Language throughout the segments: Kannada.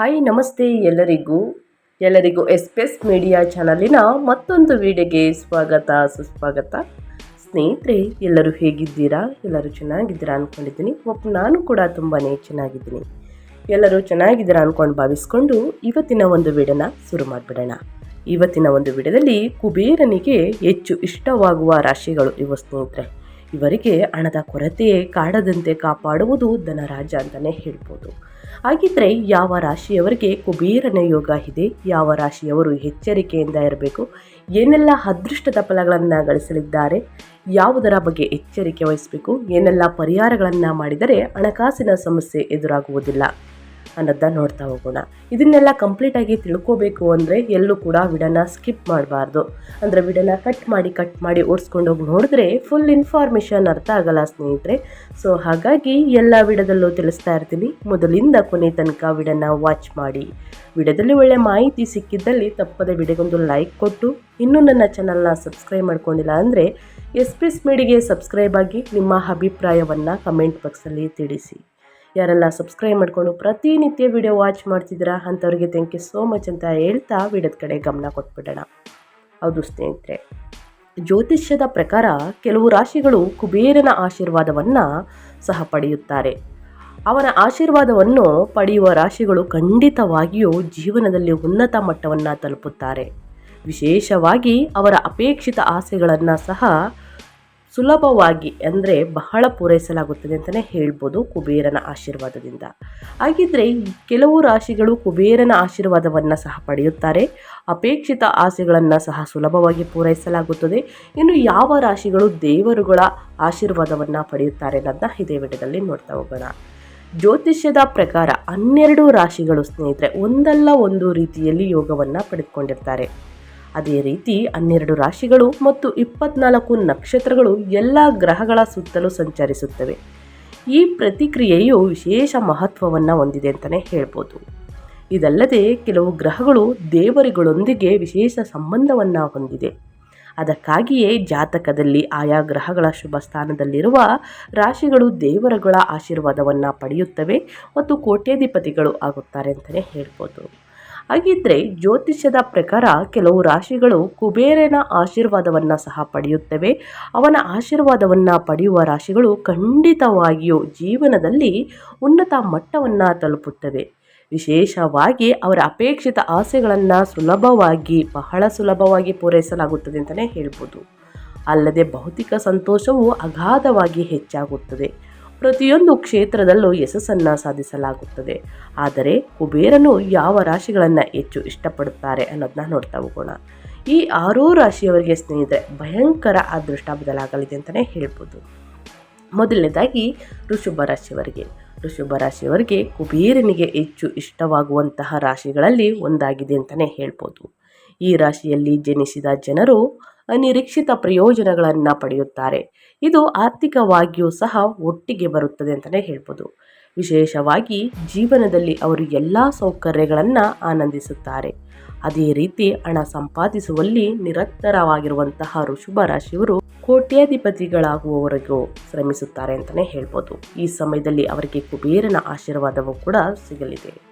ಹಾಯ್, ನಮಸ್ತೆ ಎಲ್ಲರಿಗೂ. ಎಲ್ಲರಿಗೂ ಎಸ್ಪೆಸ್ ಮೀಡಿಯಾ ಚಾನಲಿನ ಮತ್ತೊಂದು ವಿಡಿಯೋಗೆ ಸ್ವಾಗತ, ಸುಸ್ವಾಗತ. ಸ್ನೇಹಿತರೆ, ಎಲ್ಲರೂ ಹೇಗಿದ್ದೀರಾ? ಎಲ್ಲರೂ ಚೆನ್ನಾಗಿದ್ದೀರಾ ಅಂದ್ಕೊಂಡಿದ್ದೀನಿ ಒಬ್ಬ ನಾನು ಕೂಡ ತುಂಬಾ ಚೆನ್ನಾಗಿದ್ದೀನಿ. ಎಲ್ಲರೂ ಚೆನ್ನಾಗಿದ್ದೀರಾ ಅಂದ್ಕೊಂಡು ಭಾವಿಸ್ಕೊಂಡು ಇವತ್ತಿನ ಒಂದು ವಿಡಿಯೋನ ಶುರು ಮಾಡಿಬಿಡೋಣ. ಇವತ್ತಿನ ಒಂದು ವಿಡಿಯೋದಲ್ಲಿ ಕುಬೇರನಿಗೆ ಹೆಚ್ಚು ಇಷ್ಟವಾಗುವ ರಾಶಿಗಳು ಇವ ಸ್ನೇಹಿತರೆ. ಇವರಿಗೆ ಹಣದ ಕೊರತೆ ಕಾಡದಂತೆ ಕಾಪಾಡುವುದು ಧನರಾಜ ಅಂತಲೇ ಹೇಳ್ಬೋದು. ಹಾಗಿದ್ರೆ ಯಾವ ರಾಶಿಯವರಿಗೆ ಕುಬೇರನ ಯೋಗ ಇದೆ, ಯಾವ ರಾಶಿಯವರು ಎಚ್ಚರಿಕೆಯಿಂದ ಇರಬೇಕು, ಏನೆಲ್ಲ ಅದೃಷ್ಟದ ಫಲಗಳನ್ನು ಗಳಿಸಲಿದ್ದಾರೆ, ಯಾವುದರ ಬಗ್ಗೆ ಎಚ್ಚರಿಕೆ ವಹಿಸಬೇಕು, ಏನೆಲ್ಲ ಪರಿಹಾರಗಳನ್ನು ಮಾಡಿದರೆ ಹಣಕಾಸಿನ ಸಮಸ್ಯೆ ಎದುರಾಗುವುದಿಲ್ಲ. ಅನ್ನೋದನ್ನ ನೋಡ್ತಾ ಹೋಗೋಣ. ಇದನ್ನೆಲ್ಲ ಕಂಪ್ಲೀಟಾಗಿ ತಿಳ್ಕೋಬೇಕು ಅಂದರೆ ಎಲ್ಲೂ ಕೂಡ ವಿಡನ ಸ್ಕಿಪ್ ಮಾಡಬಾರ್ದು. ಅಂದರೆ ವಿಡನ ಕಟ್ ಮಾಡಿ ಕಟ್ ಮಾಡಿ ಓಡಿಸ್ಕೊಂಡು ಹೋಗಿ ನೋಡಿದ್ರೆ ಫುಲ್ ಇನ್ಫಾರ್ಮೇಷನ್ ಅರ್ಥ ಆಗಲ್ಲ ಸ್ನೇಹಿತರೆ. ಸೊ ಹಾಗಾಗಿ ಎಲ್ಲ ವಿಡದಲ್ಲೂ ತಿಳಿಸ್ತಾ ಇರ್ತೀನಿ. ಮೊದಲಿಂದ ಕೊನೆ ತನಕ ವಿಡನ ವಾಚ್ ಮಾಡಿ. ವಿಡದಲ್ಲಿ ಒಳ್ಳೆ ಮಾಹಿತಿ ಸಿಕ್ಕಿದ್ದಲ್ಲಿ ತಪ್ಪದೆ ವಿಡಿಯೋಗೊಂದು ಲೈಕ್ ಕೊಟ್ಟು, ಇನ್ನೂ ನನ್ನ ಚಾನಲ್ನ ಸಬ್ಸ್ಕ್ರೈಬ್ ಮಾಡ್ಕೊಂಡಿಲ್ಲ ಅಂದರೆ ಎಸ್ ಪಿ ಎಸ್ ಮೀಡಿಗೆ ಸಬ್ಸ್ಕ್ರೈಬ್ ಆಗಿ ನಿಮ್ಮ ಅಭಿಪ್ರಾಯವನ್ನು ಕಮೆಂಟ್ ಬಾಕ್ಸಲ್ಲಿ ತಿಳಿಸಿ. ಯಾರೆಲ್ಲ ಸಬ್ಸ್ಕ್ರೈಬ್ ಮಾಡಿಕೊಂಡು ಪ್ರತಿನಿತ್ಯ ವಿಡಿಯೋ ವಾಚ್ ಮಾಡ್ತಿದ್ದೀರಾ ಅಂಥವ್ರಿಗೆ ಥ್ಯಾಂಕ್ ಯು ಸೋ ಮಚ್ ಅಂತ ಹೇಳ್ತಾ ವಿಡಿಯೋದ ಕಡೆ ಗಮನ ಕೊಟ್ಬಿಡೋಣ. ಹೌದು ಸ್ನೇಹಿತರೆ, ಜ್ಯೋತಿಷ್ಯದ ಪ್ರಕಾರ ಕೆಲವು ರಾಶಿಗಳು ಕುಬೇರನ ಆಶೀರ್ವಾದವನ್ನು ಸಹ ಪಡೆಯುತ್ತಾರೆ. ಅವನ ಆಶೀರ್ವಾದವನ್ನು ಪಡೆಯುವ ರಾಶಿಗಳು ಖಂಡಿತವಾಗಿಯೂ ಜೀವನದಲ್ಲಿ ಉನ್ನತ ಮಟ್ಟವನ್ನು ತಲುಪುತ್ತಾರೆ. ವಿಶೇಷವಾಗಿ ಅವರ ಅಪೇಕ್ಷಿತ ಆಸೆಗಳನ್ನು ಸಹ ಸುಲಭವಾಗಿ ಅಂದರೆ ಬಹಳ ಪೂರೈಸಲಾಗುತ್ತದೆ ಅಂತಲೇ ಹೇಳ್ಬೋದು ಕುಬೇರನ ಆಶೀರ್ವಾದದಿಂದ. ಹಾಗಿದ್ರೆ ಕೆಲವು ರಾಶಿಗಳು ಕುಬೇರನ ಆಶೀರ್ವಾದವನ್ನು ಸಹ ಪಡೆಯುತ್ತಾರೆ. ಅಪೇಕ್ಷಿತ ಆಸೆಗಳನ್ನು ಸಹ ಸುಲಭವಾಗಿ ಪೂರೈಸಲಾಗುತ್ತದೆ. ಇನ್ನು ಯಾವ ರಾಶಿಗಳು ದೇವರುಗಳ ಆಶೀರ್ವಾದವನ್ನು ಪಡೆಯುತ್ತಾರೆ ಅನ್ನೋದನ್ನ ಇದೇ ವಿಡದಲ್ಲಿ ನೋಡ್ತಾ ಹೋಗೋಣ. ಜ್ಯೋತಿಷ್ಯದ ಪ್ರಕಾರ ಹನ್ನೆರಡು ರಾಶಿಗಳು ಸ್ನೇಹಿತರೆ ಒಂದಲ್ಲ ಒಂದು ರೀತಿಯಲ್ಲಿ ಯೋಗವನ್ನು ಪಡೆದುಕೊಂಡಿರ್ತಾರೆ. ಅದೇ ರೀತಿ ಹನ್ನೆರಡು ರಾಶಿಗಳು ಮತ್ತು ಇಪ್ಪತ್ನಾಲ್ಕು ನಕ್ಷತ್ರಗಳು ಎಲ್ಲ ಗ್ರಹಗಳ ಸುತ್ತಲೂ ಸಂಚರಿಸುತ್ತವೆ. ಈ ಪ್ರತಿಕ್ರಿಯೆಯು ವಿಶೇಷ ಮಹತ್ವವನ್ನು ಹೊಂದಿದೆ ಅಂತಲೇ ಹೇಳ್ಬೋದು. ಇದಲ್ಲದೆ ಕೆಲವು ಗ್ರಹಗಳು ದೇವರುಗಳೊಂದಿಗೆ ವಿಶೇಷ ಸಂಬಂಧವನ್ನು ಹೊಂದಿದೆ. ಅದಕ್ಕಾಗಿಯೇ ಜಾತಕದಲ್ಲಿ ಆಯಾ ಗ್ರಹಗಳ ಶುಭ ಸ್ಥಾನದಲ್ಲಿರುವ ರಾಶಿಗಳು ದೇವರುಗಳ ಆಶೀರ್ವಾದವನ್ನು ಪಡೆಯುತ್ತವೆ ಮತ್ತು ಕೋಟ್ಯಾಧಿಪತಿಗಳು ಆಗುತ್ತಾರೆ ಅಂತಲೇ ಹೇಳ್ಬೋದು. ಹಾಗಿದ್ರೆ ಜ್ಯೋತಿಷ್ಯದ ಪ್ರಕಾರ ಕೆಲವು ರಾಶಿಗಳು ಕುಬೇರನ ಆಶೀರ್ವಾದವನ್ನು ಸಹ ಪಡೆಯುತ್ತವೆ. ಅವನ ಆಶೀರ್ವಾದವನ್ನು ಪಡೆಯುವ ರಾಶಿಗಳು ಖಂಡಿತವಾಗಿಯೂ ಜೀವನದಲ್ಲಿ ಉನ್ನತ ಮಟ್ಟವನ್ನು ತಲುಪುತ್ತವೆ. ವಿಶೇಷವಾಗಿ ಅವರ ಅಪೇಕ್ಷಿತ ಆಸೆಗಳನ್ನು ಸುಲಭವಾಗಿ, ಬಹಳ ಸುಲಭವಾಗಿ ಪೂರೈಸಲಾಗುತ್ತದೆ ಅಂತಲೇ ಹೇಳ್ಬೋದು. ಅಲ್ಲದೆ ಭೌತಿಕ ಸಂತೋಷವು ಅಗಾಧವಾಗಿ ಹೆಚ್ಚಾಗುತ್ತದೆ. ಪ್ರತಿಯೊಂದು ಕ್ಷೇತ್ರದಲ್ಲೂ ಯಶಸ್ಸನ್ನು ಸಾಧಿಸಲಾಗುತ್ತದೆ. ಆದರೆ ಕುಬೇರನು ಯಾವ ರಾಶಿಗಳನ್ನು ಹೆಚ್ಚು ಇಷ್ಟಪಡುತ್ತಾರೆ ಅನ್ನೋದನ್ನ ನೋಡ್ತಾ ಹೋಗೋಣ. ಈ ಆರೂ ರಾಶಿಯವರಿಗೆ ಸ್ನೇಹಿತರೆ, ಭಯಂಕರ ಅದೃಷ್ಟ ಬದಲಾಗಲಿದೆ ಅಂತಲೇ ಹೇಳ್ಬೋದು. ಮೊದಲನೇದಾಗಿ ಋಷಭ ರಾಶಿಯವರಿಗೆ. ಋಷಭ ರಾಶಿಯವರಿಗೆ ಕುಬೇರನಿಗೆ ಹೆಚ್ಚು ಇಷ್ಟವಾಗುವಂತಹ ರಾಶಿಗಳಲ್ಲಿ ಒಂದಾಗಿದೆ ಅಂತಲೇ ಹೇಳ್ಬೋದು. ಈ ರಾಶಿಯಲ್ಲಿ ಜನಿಸಿದ ಜನರು ಅನಿರೀಕ್ಷಿತ ಪ್ರಯೋಜನಗಳನ್ನು ಪಡೆಯುತ್ತಾರೆ. ಇದು ಆರ್ಥಿಕವಾಗಿಯೂ ಸಹ ಒಟ್ಟಿಗೆ ಬರುತ್ತದೆ ಅಂತಲೇ ಹೇಳ್ಬೋದು. ವಿಶೇಷವಾಗಿ ಜೀವನದಲ್ಲಿ ಅವರು ಎಲ್ಲ ಸೌಕರ್ಯಗಳನ್ನು ಆನಂದಿಸುತ್ತಾರೆ. ಅದೇ ರೀತಿ ಹಣ ಸಂಪಾದಿಸುವಲ್ಲಿ ನಿರಂತರವಾಗಿರುವಂತಹ ಋಷಭ ರಾಶಿಯವರು ಕೋಟ್ಯಾಧಿಪತಿಗಳಾಗುವವರೆಗೂ ಶ್ರಮಿಸುತ್ತಾರೆ ಅಂತಲೇ ಹೇಳ್ಬೋದು. ಈ ಸಮಯದಲ್ಲಿ ಅವರಿಗೆ ಕುಬೇರನ ಆಶೀರ್ವಾದವೂ ಕೂಡ ಸಿಗಲಿದೆ.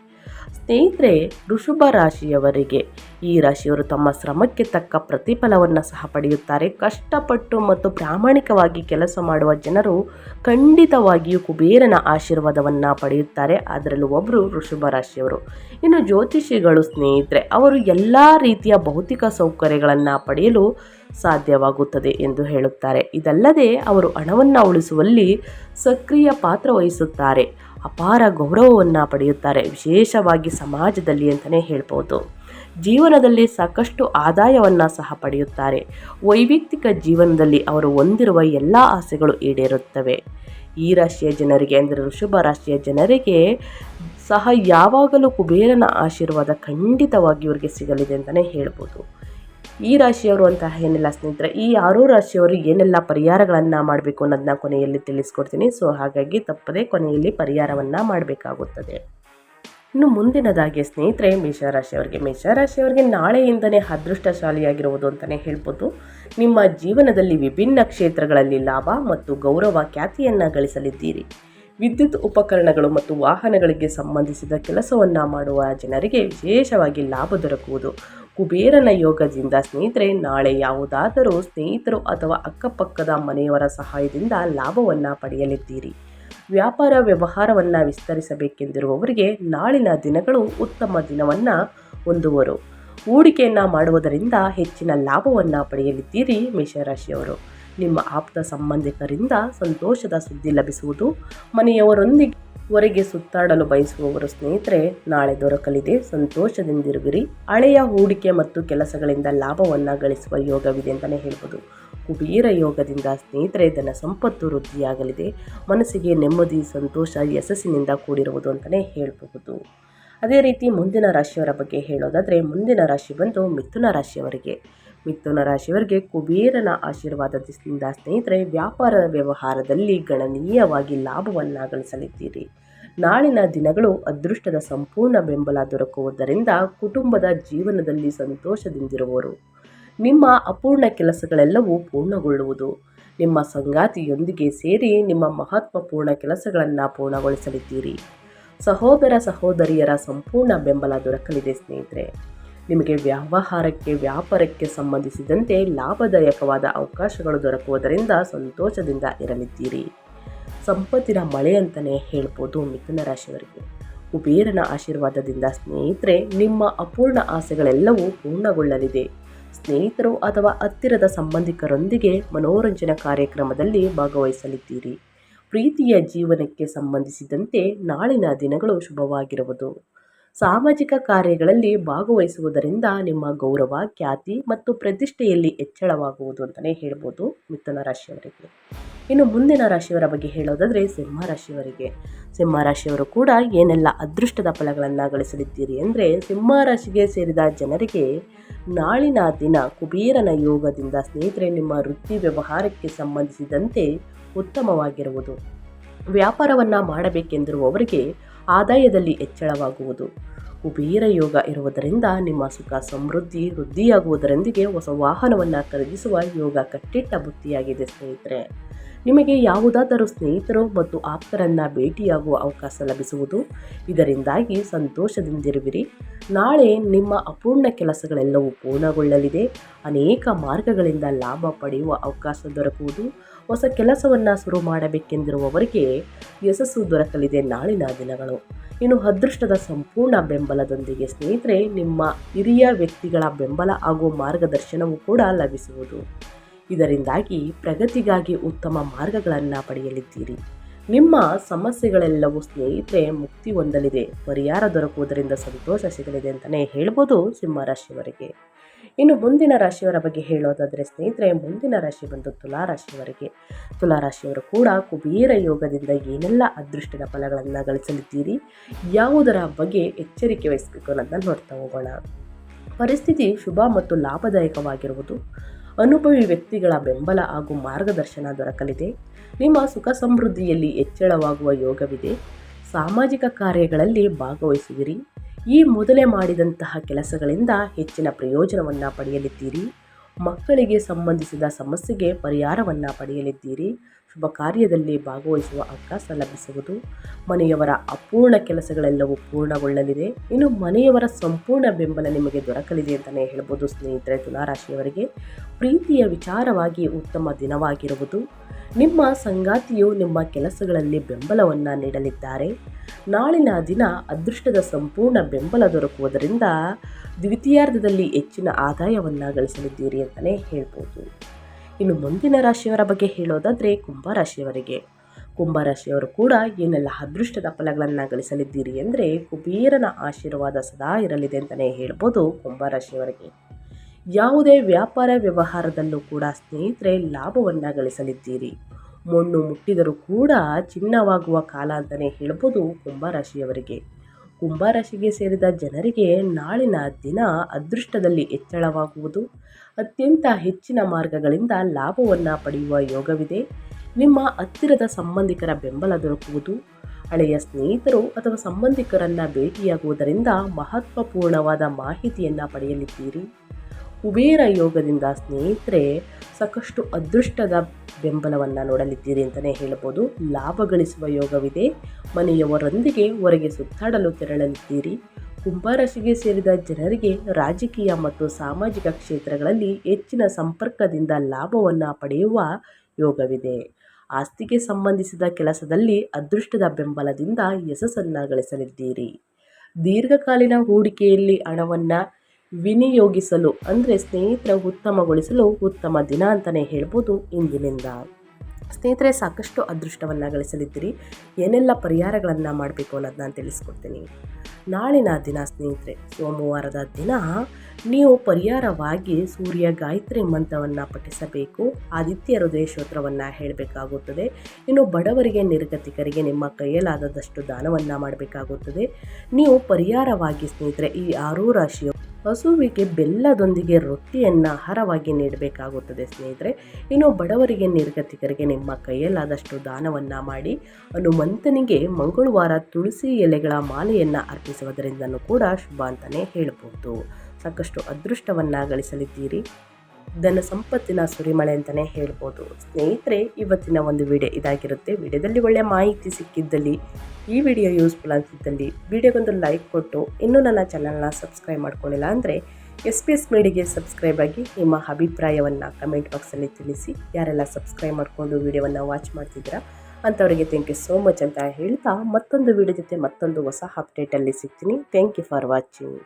ಸ್ನೇಹಿತರೆ, ಋಷಭ ರಾಶಿಯವರಿಗೆ ಈ ರಾಶಿಯವರು ತಮ್ಮ ಶ್ರಮಕ್ಕೆ ತಕ್ಕ ಪ್ರತಿಫಲವನ್ನು ಸಹ ಪಡೆಯುತ್ತಾರೆ. ಕಷ್ಟಪಟ್ಟು ಮತ್ತು ಪ್ರಾಮಾಣಿಕವಾಗಿ ಕೆಲಸ ಮಾಡುವ ಜನರು ಖಂಡಿತವಾಗಿಯೂ ಕುಬೇರನ ಆಶೀರ್ವಾದವನ್ನು ಪಡೆಯುತ್ತಾರೆ. ಅದರಲ್ಲೂ ಒಬ್ಬರು ಋಷಭ ರಾಶಿಯವರು. ಇನ್ನು ಜ್ಯೋತಿಷಿಗಳು ಸ್ನೇಹಿತರೆ, ಅವರು ಎಲ್ಲ ರೀತಿಯ ಭೌತಿಕ ಸೌಕರ್ಯಗಳನ್ನು ಪಡೆಯಲು ಸಾಧ್ಯವಾಗುತ್ತದೆ ಎಂದು ಹೇಳುತ್ತಾರೆ. ಇದಲ್ಲದೆ ಅವರು ಹಣವನ್ನು ಉಳಿಸುವಲ್ಲಿ ಸಕ್ರಿಯ ಪಾತ್ರ ವಹಿಸುತ್ತಾರೆ. ಅಪಾರ ಗೌರವವನ್ನು ಪಡೆಯುತ್ತಾರೆ. ವಿಶೇಷವಾಗಿ ಸಮಾಜದಲ್ಲಿ ಅಂತಲೇ ಹೇಳ್ಬೋದು. ಜೀವನದಲ್ಲಿ ಸಾಕಷ್ಟು ಆದಾಯವನ್ನು ಸಹ ಪಡೆಯುತ್ತಾರೆ. ವೈಯಕ್ತಿಕ ಜೀವನದಲ್ಲಿ ಅವರು ಹೊಂದಿರುವ ಎಲ್ಲ ಆಸೆಗಳು ಈಡೇರುತ್ತವೆ. ಈ ರಾಶಿಯ ಜನರಿಗೆ ಅಂದರೆ ಋಷಭ ರಾಶಿಯ ಜನರಿಗೆ ಸಹ ಯಾವಾಗಲೂ ಕುಬೇರನ ಆಶೀರ್ವಾದ ಖಂಡಿತವಾಗಿ ಇವರಿಗೆ ಸಿಗಲಿದೆ ಅಂತಲೇ ಹೇಳ್ಬೋದು. ಈ ರಾಶಿಯವರು ಅಂತ ಏನಿಲ್ಲ ಸ್ನೇಹಿತರೆ, ಈ ಆರು ರಾಶಿಯವರು ಏನೆಲ್ಲ ಪರಿಹಾರಗಳನ್ನು ಮಾಡಬೇಕು ಅನ್ನೋದನ್ನ ಕೊನೆಯಲ್ಲಿ ತಿಳಿಸ್ಕೊಡ್ತೀನಿ. ಸೊ ಹಾಗಾಗಿ ತಪ್ಪದೇ ಕೊನೆಯಲ್ಲಿ ಪರಿಹಾರವನ್ನು ಮಾಡಬೇಕಾಗುತ್ತದೆ. ಇನ್ನು ಮುಂದಿನದಾಗಿ ಸ್ನೇಹಿತರೆ ಮೇಷರಾಶಿಯವರಿಗೆ ಮೇಷರಾಶಿಯವರಿಗೆ ನಾಳೆಯಿಂದನೇ ಅದೃಷ್ಟಶಾಲಿಯಾಗಿರುವುದು ಅಂತಲೇ ಹೇಳ್ಬೋದು. ನಿಮ್ಮ ಜೀವನದಲ್ಲಿ ವಿಭಿನ್ನ ಕ್ಷೇತ್ರಗಳಲ್ಲಿ ಲಾಭ ಮತ್ತು ಗೌರವ ಖ್ಯಾತಿಯನ್ನು ಗಳಿಸಲಿದ್ದೀರಿ. ವಿದ್ಯುತ್ ಉಪಕರಣಗಳು ಮತ್ತು ವಾಹನಗಳಿಗೆ ಸಂಬಂಧಿಸಿದ ಕೆಲಸವನ್ನು ಮಾಡುವ ಜನರಿಗೆ ವಿಶೇಷವಾಗಿ ಲಾಭ ದೊರಕುವುದು. ಕುಬೇರನ ಯೋಗದಿಂದ ಸ್ನೇಹಿತರೆ, ನಾಳೆ ಯಾವುದಾದರೂ ಸ್ನೇಹಿತರು ಅಥವಾ ಅಕ್ಕಪಕ್ಕದ ಮನೆಯವರ ಸಹಾಯದಿಂದ ಲಾಭವನ್ನು ಪಡೆಯಲಿದ್ದೀರಿ. ವ್ಯಾಪಾರ ವ್ಯವಹಾರವನ್ನು ವಿಸ್ತರಿಸಬೇಕೆಂದಿರುವವರಿಗೆ ನಾಳಿನ ದಿನಗಳು ಉತ್ತಮ ದಿನವನ್ನು ಹೊಂದುವರು. ಹೂಡಿಕೆಯನ್ನು ಮಾಡುವುದರಿಂದ ಹೆಚ್ಚಿನ ಲಾಭವನ್ನು ಪಡೆಯಲಿದ್ದೀರಿ ಮೇಷರಾಶಿಯವರು. ನಿಮ್ಮ ಆಪ್ತ ಸಂಬಂಧಿಕರಿಂದ ಸಂತೋಷದ ಸುದ್ದಿ ಲಭಿಸುವುದು ಮನೆಯವರೊಂದಿಗೆ ಹೊರಗೆ ಸುತ್ತಾಡಲು ಬಯಸುವವರು ಸ್ನೇಹಿತರೆ, ನಾಳೆ ದೊರಕಲಿದೆ. ಸಂತೋಷದಿಂದಿರುವಿರಿ. ಹಳೆಯ ಹೂಡಿಕೆ ಮತ್ತು ಕೆಲಸಗಳಿಂದ ಲಾಭವನ್ನು ಗಳಿಸುವ ಯೋಗವಿದೆ ಅಂತಲೇ ಹೇಳ್ಬೋದು. ಕುಬೀರ ಯೋಗದಿಂದ ಸ್ನೇಹಿತರೆ, ಧನ ಸಂಪತ್ತು ವೃದ್ಧಿಯಾಗಲಿದೆ. ಮನಸ್ಸಿಗೆ ನೆಮ್ಮದಿ, ಸಂತೋಷ, ಯಶಸ್ಸಿನಿಂದ ಕೂಡಿರುವುದು ಅಂತಲೇ ಹೇಳಬಹುದು. ಅದೇ ರೀತಿ ಮುಂದಿನ ರಾಶಿಯವರ ಬಗ್ಗೆ ಹೇಳೋದಾದರೆ, ಮುಂದಿನ ರಾಶಿ ಬಂದು ಮಿಥುನ ರಾಶಿಯವರಿಗೆ. ಮಿಥುನ ರಾಶಿಯವರಿಗೆ ಕುಬೇರನ ಆಶೀರ್ವಾದದಿಂದ ಸ್ನೇಹಿತರೆ, ವ್ಯಾಪಾರ ವ್ಯವಹಾರದಲ್ಲಿ ಗಣನೀಯವಾಗಿ ಲಾಭವನ್ನು ಗಳಿಸಲಿದ್ದೀರಿ ನಾಳಿನ ದಿನಗಳು ಅದೃಷ್ಟದ ಸಂಪೂರ್ಣ ಬೆಂಬಲ ದೊರಕುವುದರಿಂದ ಕುಟುಂಬದ ಜೀವನದಲ್ಲಿ ಸಂತೋಷದಿಂದಿರುವರು. ನಿಮ್ಮ ಅಪೂರ್ಣ ಕೆಲಸಗಳೆಲ್ಲವೂ ಪೂರ್ಣಗೊಳ್ಳುವುದು. ನಿಮ್ಮ ಸಂಗಾತಿಯೊಂದಿಗೆ ಸೇರಿ ನಿಮ್ಮ ಮಹತ್ವಪೂರ್ಣ ಕೆಲಸಗಳನ್ನು ಪೂರ್ಣಗೊಳಿಸಲಿದ್ದೀರಿ. ಸಹೋದರ ಸಹೋದರಿಯರ ಸಂಪೂರ್ಣ ಬೆಂಬಲ ದೊರಕಲಿದೆ ಸ್ನೇಹಿತರೆ. ನಿಮಗೆ ವ್ಯವಹಾರಕ್ಕೆ, ವ್ಯಾಪಾರಕ್ಕೆ ಸಂಬಂಧಿಸಿದಂತೆ ಲಾಭದಾಯಕವಾದ ಅವಕಾಶಗಳು ದೊರಕುವುದರಿಂದ ಸಂತೋಷದಿಂದ ಇರಲಿದ್ದೀರಿ. ಸಂಪತ್ತಿನ ಮಳೆ ಅಂತಲೇ ಹೇಳ್ಬೋದು ಮಿಥುನ ರಾಶಿಯವರಿಗೆ. ಕುಬೇರನ ಆಶೀರ್ವಾದದಿಂದ ಸ್ನೇಹಿತರೆ, ನಿಮ್ಮ ಅಪೂರ್ಣ ಆಸೆಗಳೆಲ್ಲವೂ ಪೂರ್ಣಗೊಳ್ಳಲಿದೆ. ಸ್ನೇಹಿತರು ಅಥವಾ ಹತ್ತಿರದ ಸಂಬಂಧಿಕರೊಂದಿಗೆ ಮನೋರಂಜನಾ ಕಾರ್ಯಕ್ರಮದಲ್ಲಿ ಭಾಗವಹಿಸಲಿದ್ದೀರಿ. ಪ್ರೀತಿಯ ಜೀವನಕ್ಕೆ ಸಂಬಂಧಿಸಿದಂತೆ ನಾಳಿನ ದಿನಗಳು ಶುಭವಾಗಿರುವುದು. ಸಾಮಾಜಿಕ ಕಾರ್ಯಗಳಲ್ಲಿ ಭಾಗವಹಿಸುವುದರಿಂದ ನಿಮ್ಮ ಗೌರವ, ಖ್ಯಾತಿ ಮತ್ತು ಪ್ರತಿಷ್ಠೆಯಲ್ಲಿ ಹೆಚ್ಚಳವಾಗುವುದು ಅಂತಲೇ ಹೇಳ್ಬೋದು ಮಿಥುನ ರಾಶಿಯವರಿಗೆ. ಇನ್ನು ಮುಂದಿನ ರಾಶಿಯವರ ಬಗ್ಗೆ ಹೇಳೋದಾದರೆ ಸಿಂಹ ರಾಶಿಯವರಿಗೆ. ಸಿಂಹ ರಾಶಿಯವರು ಕೂಡ ಏನೆಲ್ಲ ಅದೃಷ್ಟದ ಫಲಗಳನ್ನು ಗಳಿಸಲಿದ್ದೀರಿ ಅಂದರೆ ಸಿಂಹ ರಾಶಿಗೆ ಸೇರಿದ ಜನರಿಗೆ ನಾಳಿನ ದಿನ ಕುಬೇರನ ಯೋಗದಿಂದ ಸ್ನೇಹಿತರೆ ನಿಮ್ಮ ವೃತ್ತಿ ವ್ಯವಹಾರಕ್ಕೆ ಸಂಬಂಧಿಸಿದಂತೆ ಉತ್ತಮವಾಗಿರುವುದು. ವ್ಯಾಪಾರವನ್ನು ಮಾಡಬೇಕೆಂದಿರುವವರಿಗೆ ಆದಾಯದಲ್ಲಿ ಹೆಚ್ಚಳವಾಗುವುದು. ಕುಬೇರ ಯೋಗ ಇರುವುದರಿಂದ ನಿಮ್ಮ ಸುಖ, ಸಮೃದ್ಧಿ, ವೃದ್ಧಿಯಾಗುವುದರೊಂದಿಗೆ ಹೊಸ ವಾಹನವನ್ನು ಖರೀದಿಸುವ ಯೋಗ ಕಟ್ಟಿಟ್ಟ ಬುತ್ತಿಯಾಗಿದೆ ಸ್ನೇಹಿತರೆ. ನಿಮಗೆ ಯಾವುದಾದರೂ ಸ್ನೇಹಿತರು ಮತ್ತು ಆಪ್ತರನ್ನು ಭೇಟಿಯಾಗುವ ಅವಕಾಶ ಲಭಿಸುವುದು. ಇದರಿಂದಾಗಿ ಸಂತೋಷದಿಂದಿರುವಿರಿ. ನಾಳೆ ನಿಮ್ಮ ಅಪೂರ್ಣ ಕೆಲಸಗಳೆಲ್ಲವೂ ಪೂರ್ಣಗೊಳ್ಳಲಿದೆ. ಅನೇಕ ಮಾರ್ಗಗಳಿಂದ ಲಾಭ ಪಡೆಯುವ ಅವಕಾಶ ದೊರಕುವುದು. ಹೊಸ ಕೆಲಸವನ್ನು ಶುರು ಮಾಡಬೇಕೆಂದಿರುವವರಿಗೆ ಯಶಸ್ಸು ದೊರಕಲಿದೆ ನಾಳಿನ ದಿನಗಳು. ಇನ್ನು ಅದೃಷ್ಟದ ಸಂಪೂರ್ಣ ಬೆಂಬಲದೊಂದಿಗೆ ಸ್ನೇಹಿತರೆ, ನಿಮ್ಮ ಹಿರಿಯ ವ್ಯಕ್ತಿಗಳ ಬೆಂಬಲ ಹಾಗೂ ಮಾರ್ಗದರ್ಶನವೂ ಕೂಡ ಲಭಿಸುವುದು. ಇದರಿಂದಾಗಿ ಪ್ರಗತಿಗಾಗಿ ಉತ್ತಮ ಮಾರ್ಗಗಳನ್ನು ಪಡೆಯಲಿದ್ದೀರಿ. ನಿಮ್ಮ ಸಮಸ್ಯೆಗಳೆಲ್ಲವೂ ಸ್ನೇಹಿತರೆ ಮುಕ್ತಿ ಹೊಂದಲಿದೆ. ಪರಿಹಾರ ದೊರಕುವುದರಿಂದ ಸಂತೋಷ ಸಿಗಲಿದೆ ಅಂತಲೇ ಹೇಳ್ಬೋದು ಸಿಂಹರಾಶಿಯವರಿಗೆ. ಇನ್ನು ಮುಂದಿನ ರಾಶಿಯವರ ಬಗ್ಗೆ ಹೇಳೋದಾದರೆ ಸ್ನೇಹಿತರೆ ಮುಂದಿನ ರಾಶಿ ಬಂದು ತುಲಾರಾಶಿಯವರಿಗೆ. ತುಲಾರಾಶಿಯವರು ಕೂಡ ಕುಬೇರ ಯೋಗದಿಂದ ಏನೆಲ್ಲ ಅದೃಷ್ಟದ ಫಲಗಳನ್ನು ಗಳಿಸಲಿದ್ದೀರಿ, ಯಾವುದರ ಬಗ್ಗೆ ಎಚ್ಚರಿಕೆ ವಹಿಸಬೇಕು ಅನ್ನೋದನ್ನ ನೋಡ್ತಾ ಹೋಗೋಣ. ಪರಿಸ್ಥಿತಿ ಶುಭ ಮತ್ತು ಲಾಭದಾಯಕವಾಗಿರುವುದು. ಅನುಭವಿ ವ್ಯಕ್ತಿಗಳ ಬೆಂಬಲ ಹಾಗೂ ಮಾರ್ಗದರ್ಶನ ದೊರಕಲಿದೆ. ನಿಮ್ಮ ಸುಖ ಸಮೃದ್ಧಿಯಲ್ಲಿ ಹೆಚ್ಚಳವಾಗುವ ಯೋಗವಿದೆ. ಸಾಮಾಜಿಕ ಕಾರ್ಯಗಳಲ್ಲಿ ಭಾಗವಹಿಸುವಿರಿ. ಈ ಮೊದಲೇ ಮಾಡಿದಂತಹ ಕೆಲಸಗಳಿಂದ ಹೆಚ್ಚಿನ ಪ್ರಯೋಜನವನ್ನು ಪಡೆಯಲಿದ್ದೀರಿ. ಮಕ್ಕಳಿಗೆ ಸಂಬಂಧಿಸಿದ ಸಮಸ್ಯೆಗೆ ಪರಿಹಾರವನ್ನು ಪಡೆಯಲಿದ್ದೀರಿ. ಶುಭ ಕಾರ್ಯದಲ್ಲಿ ಭಾಗವಹಿಸುವ ಅವಕಾಶ ಲಭಿಸುವುದು, ಮನೆಯವರ ಅಪೂರ್ಣ ಕೆಲಸಗಳೆಲ್ಲವೂ ಪೂರ್ಣಗೊಳ್ಳಲಿದೆ. ಇನ್ನು ಮನೆಯವರ ಸಂಪೂರ್ಣ ಬೆಂಬಲ ನಿಮಗೆ ದೊರಕಲಿದೆ ಅಂತಲೇ ಹೇಳ್ಬೋದು ಸ್ನೇಹಿತರೆ ತುಲಾರಾಶಿಯವರಿಗೆ. ಪ್ರೀತಿಯ ವಿಚಾರವಾಗಿ ಉತ್ತಮ ದಿನವಾಗಿರುವುದು. ನಿಮ್ಮ ಸಂಗಾತಿಯು ನಿಮ್ಮ ಕೆಲಸಗಳಲ್ಲಿ ಬೆಂಬಲವನ್ನು ನೀಡಲಿದ್ದಾರೆ. ನಾಳಿನ ದಿನ ಅದೃಷ್ಟದ ಸಂಪೂರ್ಣ ಬೆಂಬಲ ದೊರಕುವುದರಿಂದ ದ್ವಿತೀಯಾರ್ಧದಲ್ಲಿ ಹೆಚ್ಚಿನ ಆದಾಯವನ್ನು ಗಳಿಸಲಿದ್ದೀರಿ ಅಂತಲೇ ಹೇಳ್ಬೋದು. ಇನ್ನು ಮುಂದಿನ ರಾಶಿಯವರ ಬಗ್ಗೆ ಹೇಳೋದಾದರೆ ಕುಂಭರಾಶಿಯವರಿಗೆ ಕುಂಭರಾಶಿಯವರು ಕೂಡ ಏನೆಲ್ಲ ಅದೃಷ್ಟದ ಫಲಗಳನ್ನು ಗಳಿಸಲಿದ್ದೀರಿ ಅಂದರೆ ಕುಬೇರನ ಆಶೀರ್ವಾದ ಸದಾ ಇರಲಿದೆ ಅಂತಲೇ ಹೇಳ್ಬೋದು ಕುಂಭರಾಶಿಯವರಿಗೆ ಯಾವುದೇ ವ್ಯಾಪಾರ ವ್ಯವಹಾರದಲ್ಲೂ ಕೂಡ ಸ್ನೇಹಿತರೆ ಲಾಭವನ್ನು ಗಳಿಸಲಿದ್ದೀರಿ ಮಣ್ಣು ಮುಟ್ಟಿದರೂ ಕೂಡ ಚಿನ್ನವಾಗುವ ಕಾಲ ಅಂತಲೇ ಹೇಳ್ಬೋದು ಕುಂಭರಾಶಿಯವರಿಗೆ ಕುಂಭರಾಶಿಗೆ ಸೇರಿದ ಜನರಿಗೆ ನಾಳಿನ ದಿನ ಅದೃಷ್ಟದಲ್ಲಿ ಹೆಚ್ಚಳವಾಗುವುದು ಅತ್ಯಂತ ಹೆಚ್ಚಿನ ಮಾರ್ಗಗಳಿಂದ ಲಾಭವನ್ನು ಪಡೆಯುವ ಯೋಗವಿದೆ. ನಿಮ್ಮ ಹತ್ತಿರದ ಸಂಬಂಧಿಕರ ಬೆಂಬಲ ದೊರಕುವುದು. ಹಳೆಯ ಸ್ನೇಹಿತರು ಅಥವಾ ಸಂಬಂಧಿಕರನ್ನು ಭೇಟಿಯಾಗುವುದರಿಂದ ಮಹತ್ವಪೂರ್ಣವಾದ ಮಾಹಿತಿಯನ್ನು ಪಡೆಯಲಿದ್ದೀರಿ. ಕುಬೇರ ಯೋಗದಿಂದ ಸ್ನೇಹಿತರೆ, ಸಾಕಷ್ಟು ಅದೃಷ್ಟದ ಬೆಂಬಲವನ್ನು ನೋಡಲಿದ್ದೀರಿ ಅಂತಲೇ ಹೇಳ್ಬೋದು. ಲಾಭ ಗಳಿಸುವ ಯೋಗವಿದೆ. ಮನೆಯವರೊಂದಿಗೆ ಹೊರಗೆ ಸುತ್ತಾಡಲು ತೆರಳಲಿದ್ದೀರಿ. ಕುಂಭರಾಶಿಗೆ ಸೇರಿದ ಜನರಿಗೆ ರಾಜಕೀಯ ಮತ್ತು ಸಾಮಾಜಿಕ ಕ್ಷೇತ್ರಗಳಲ್ಲಿ ಹೆಚ್ಚಿನ ಸಂಪರ್ಕದಿಂದ ಲಾಭವನ್ನು ಪಡೆಯುವ ಯೋಗವಿದೆ. ಆಸ್ತಿಗೆ ಸಂಬಂಧಿಸಿದ ಕೆಲಸದಲ್ಲಿ ಅದೃಷ್ಟದ ಬೆಂಬಲದಿಂದ ಯಶಸ್ಸನ್ನು ಗಳಿಸಲಿದ್ದೀರಿ. ದೀರ್ಘಕಾಲೀನ ಹೂಡಿಕೆಯಲ್ಲಿ ಹಣವನ್ನು ವಿನಿಯೋಗಿಸಲು, ಅಂದರೆ ಸ್ನೇಹಿತರ ಉತ್ತಮಗೊಳಿಸಲು ಉತ್ತಮ ದಿನ ಅಂತಲೇ ಹೇಳ್ಬೋದು ಇಂದಿನಿಂದ. ಸ್ನೇಹಿತರೆ, ಸಾಕಷ್ಟು ಅದೃಷ್ಟವನ್ನು ಗಳಿಸಲಿದ್ದೀರಿ ಏನೆಲ್ಲ ಪರಿಹಾರಗಳನ್ನು ಮಾಡಬೇಕು ಅನ್ನೋದನ್ನ ನಾನು ತಿಳಿಸ್ಕೊಡ್ತೀನಿ. ನಾಳಿನ ದಿನ ಸ್ನೇಹಿತರೆ, ಸೋಮವಾರದ ದಿನ ನೀವು ಪರಿಹಾರವಾಗಿ ಸೂರ್ಯ ಗಾಯತ್ರಿ ಮಂತ್ರವನ್ನು ಪಠಿಸಬೇಕು. ಆದಿತ್ಯ ಹೃದಯ ಸ್ತೋತ್ರವನ್ನು ಹೇಳಬೇಕಾಗುತ್ತದೆ. ಇನ್ನು ಬಡವರಿಗೆ, ನಿರ್ಗತಿಕರಿಗೆ, ನಿಮ್ಮ ಕೈಯಲ್ಲಾದದಷ್ಟು ದಾನವನ್ನು ಮಾಡಬೇಕಾಗುತ್ತದೆ. ನೀವು ಪರಿಹಾರವಾಗಿ ಸ್ನೇಹಿತರೆ, ಈ ಆರೂ ರಾಶಿಯ ಹಸುವಿಗೆ ಬೆಲ್ಲದೊಂದಿಗೆ ರೊಟ್ಟಿಯನ್ನು ಆಹಾರವಾಗಿ ನೀಡಬೇಕಾಗುತ್ತದೆ ಸ್ನೇಹಿತರೆ. ಇನ್ನು ಬಡವರಿಗೆ, ನಿರ್ಗತಿಕರಿಗೆ ನಿಮ್ಮ ಕೈಯಲ್ಲಾದಷ್ಟು ದಾನವನ್ನು ಮಾಡಿ, ಹನುಮಂತನಿಗೆ ಮಂಗಳವಾರ ತುಳಸಿ ಎಲೆಗಳ ಮಾಲೆಯನ್ನು ಅರ್ಪಿಸುವುದರಿಂದನೂ ಕೂಡ ಶುಭ ಅಂತಲೇ ಹೇಳಬಹುದು ಸಾಕಷ್ಟು ಅದೃಷ್ಟವನ್ನು ಗಳಿಸಲಿದ್ದೀರಿ. ಧನ ಸಂಪತ್ತಿನ ಸುರಿಮಳೆ ಅಂತಲೇ ಹೇಳ್ಬೋದು. ಸ್ನೇಹಿತರೆ, ಇವತ್ತಿನ ಒಂದು ವಿಡಿಯೋ ಇದಾಗಿರುತ್ತೆ. ವಿಡಿಯೋದಲ್ಲಿ ಒಳ್ಳೆಯ ಮಾಹಿತಿ ಸಿಕ್ಕಿದ್ದಲ್ಲಿ ಈ ವಿಡಿಯೋ ಯೂಸ್ಫುಲ್ ಆಗಿದ್ದಲ್ಲಿ ವಿಡಿಯೋಗೊಂದು ಲೈಕ್ ಕೊಟ್ಟು ಇನ್ನೂ ನನ್ನ ಚಾನಲ್ನ ಸಬ್ಸ್ಕ್ರೈಬ್ ಮಾಡ್ಕೊಂಡಿಲ್ಲ ಅಂದರೆ ಎಸ್ ಪಿ ಎಸ್ ಮೀಡಿಗೆ ಸಬ್ಸ್ಕ್ರೈಬ್ ಆಗಿ ನಿಮ್ಮ ಅಭಿಪ್ರಾಯವನ್ನು ಕಮೆಂಟ್ ಬಾಕ್ಸಲ್ಲಿ ತಿಳಿಸಿ. ಯಾರೆಲ್ಲ ಸಬ್ಸ್ಕ್ರೈಬ್ ಮಾಡಿಕೊಂಡು ವಿಡಿಯೋವನ್ನು ವಾಚ್ ಮಾಡ್ತಿದ್ದೀರಾ ಅಂಥವರಿಗೆ ಥ್ಯಾಂಕ್ ಯು ಸೋ ಮಚ್ ಅಂತ ಹೇಳ್ತಾ ಮತ್ತೊಂದು ವಿಡಿಯೋ ಜೊತೆ ಮತ್ತೊಂದು ಹೊಸ ಅಪ್ಡೇಟಲ್ಲಿ ಸಿಗ್ತೀನಿ. Thank you for watching